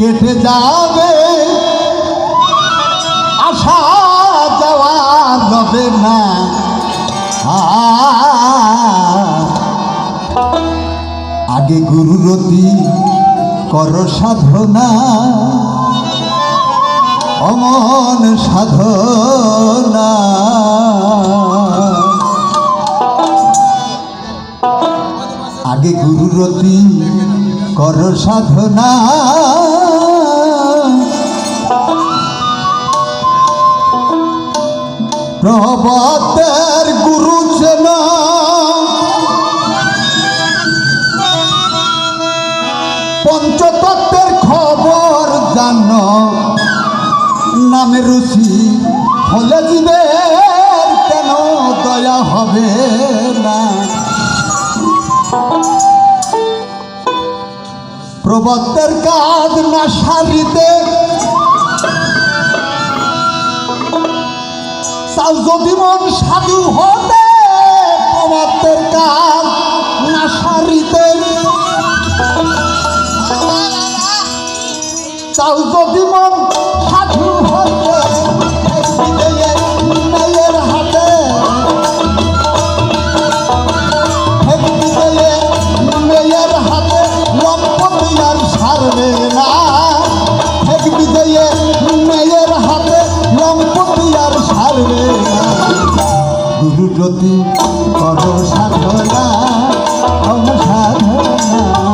কেটে যাবে। আশা যাওয়া রবে না। আগে গুরুরতি কর সাধনা। অমন সাধনা। আগে গুরুরতি কর সাধনা। প্রবতের গুরু পঞ্চতত্ত্বের খবর জান। নামে রুচি হলে দিবে কেন দয়া হবে না? প্রবত্তের কাজ না সারিতে যদি মন সাধু হতে জ্যোতি কর সাধনা সাধনা।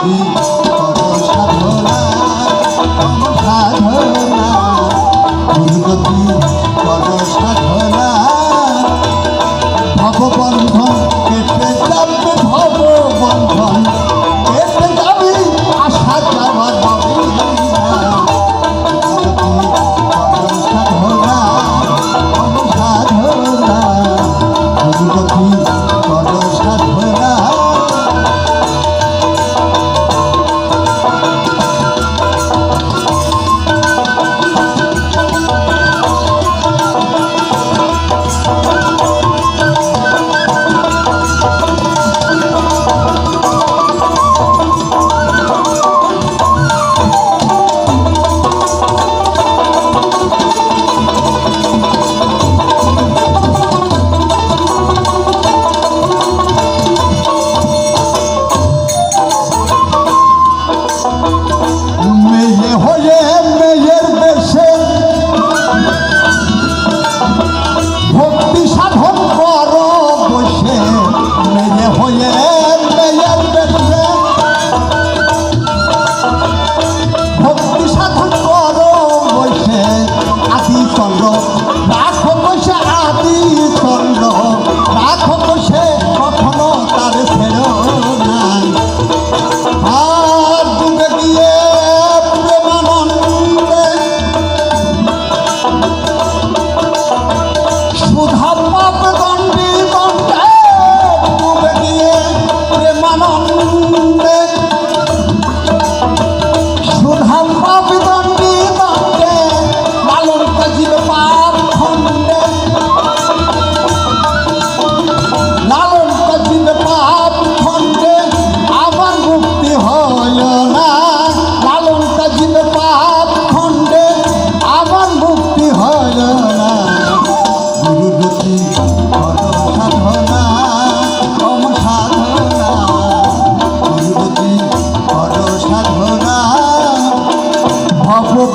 Ooh.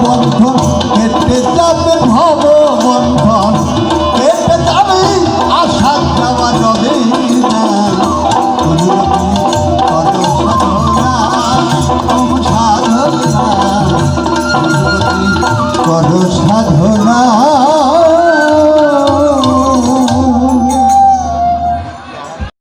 বন্ধন কেটে যাবে ভব